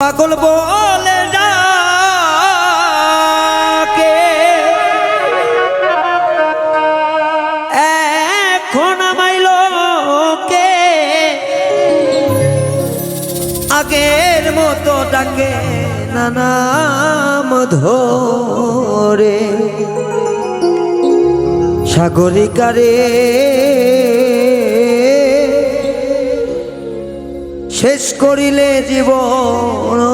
পাগল বলে ডাকে এখন আমাইল কে আগের মতো ডাকে নানাম ধরে। সাগরিকারে শেষ করিলে জীবনটা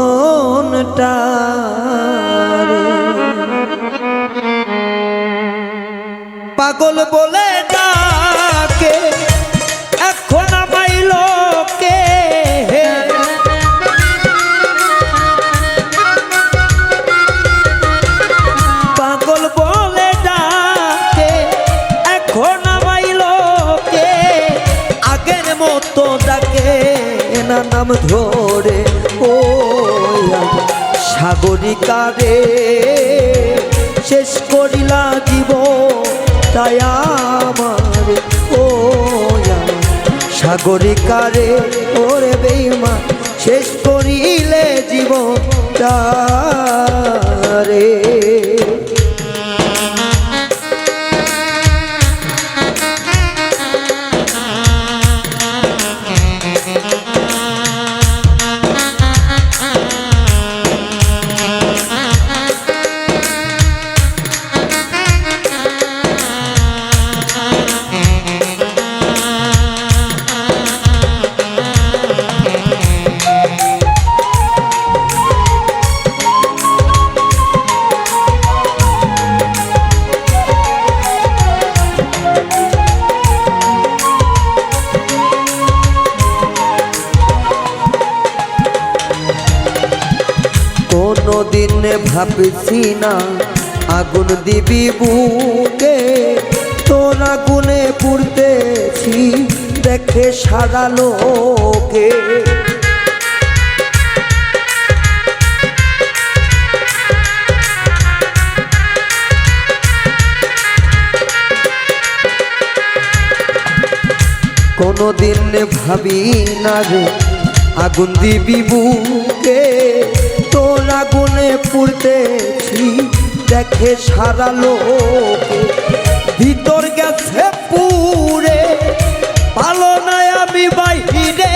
পাগল বলে নাম ধরে ও সাগরিকারে। শেষ করিলা জীব তাই আমার ও সাগরিকারে। ওরে বেইমা, শেষ করিলে জীবন রে ভাবছি না আগুন দিবি বুকে। তোর আগুনে পুড়তেছি, দেখে সারা লোকে। কোনো দিন ভাবি না রে আগুন দিবি বুকে। আগুনে পুড়তেছি? দেখে সারা লোকে ভিতর গেছে পুরে ভালো নাই আমি বাইরে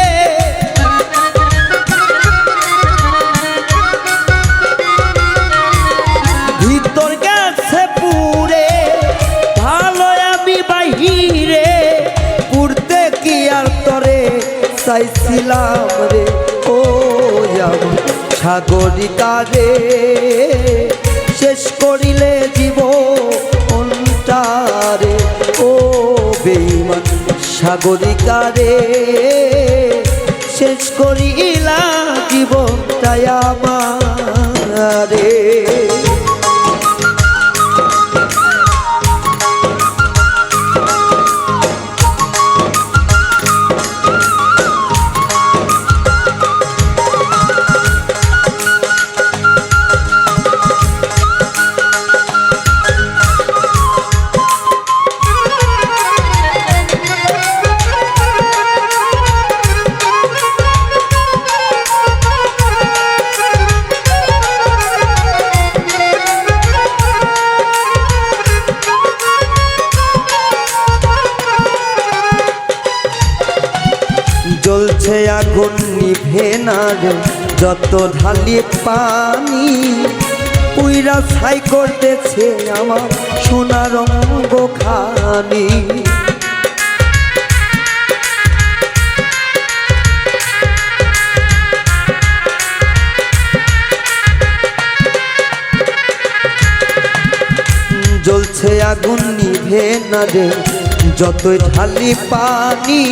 ভিতর গেছে পুরে ভালো আমি বাহিরে। পুরতে কি আর তরে? চাইছিলাম রে। সাগরিকা রে শেষ করিলে জীব অন্তারে। ও বেইমান সাগরিকা রে শেষ করিলা জীবনটাই আমার। জ্বলছে আগুন নিভে না রে, যত ঢালি পানি পুইরা ছাই করতেছে আমার সোনার রঙ্গ খানি জ্বলছে আগুন নিভে না রে, যতই ঢালি পানি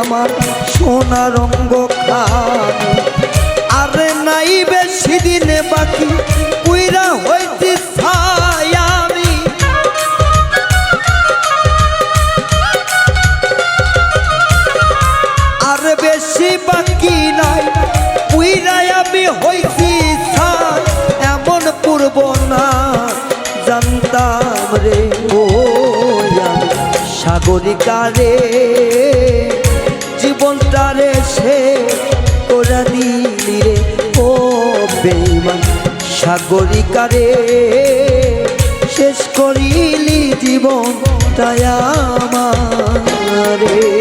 আমার সোনা রঙ্গ খানি আরে নাই বেশি দিনে বাকি পুইরা হইতে ছাই আমি। আর বেশি বাকি নাই পুইরাই আমি হইছি এমন পূর্ব না, জানতাম রে ও সাগরিকা রে। সাগরিকারে শেষ করিলি জীবন তাই আমারে।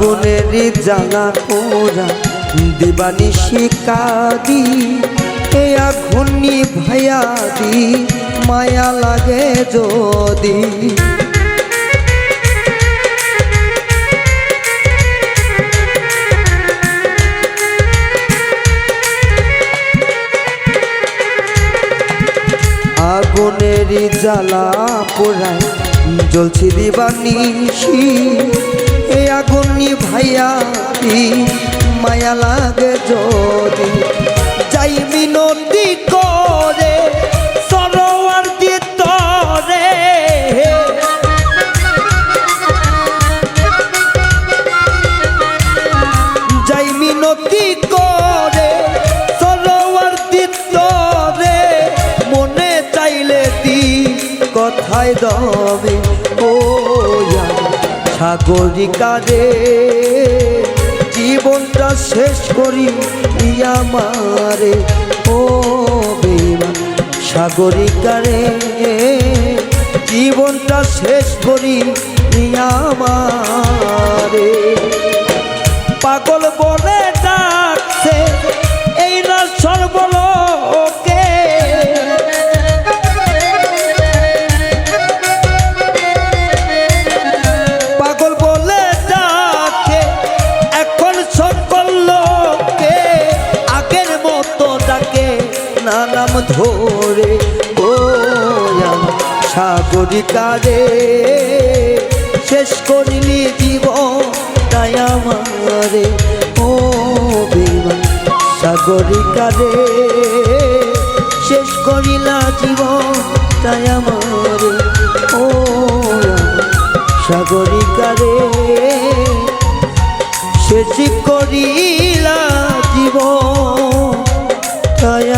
আগুনের জ্বালা পোড়া, দিবানি শিকাদি এ আগুনি ভাইয়া দি, মায়া লাগে যদি। আগুনের জ্বালা পোড়ায়, জ্বলছি দিবানিশি এ আগুনি ভাইয়া দি মায়া লাগে যদি? যাই মিনতি করে, সরোয়ার দিতরে যাই মিনতি করে, সরোয়ার দিতরে মনে চাইলে দি কথায় দবে। সাগরিকারে জীবনটা শেষ করি ইয়ামারে ও বেমান সাগরিকারে জীবনটা শেষ করি আমারে পাগল আমার সাগরিকারে শেষ করিলি জীবন, তাই আমারে ও বিমান সাগরিকারে শেষ করিলা জীবন, তাই আমারে ও আমার সাগরিকারে শেষ করিলা জীবন, তাই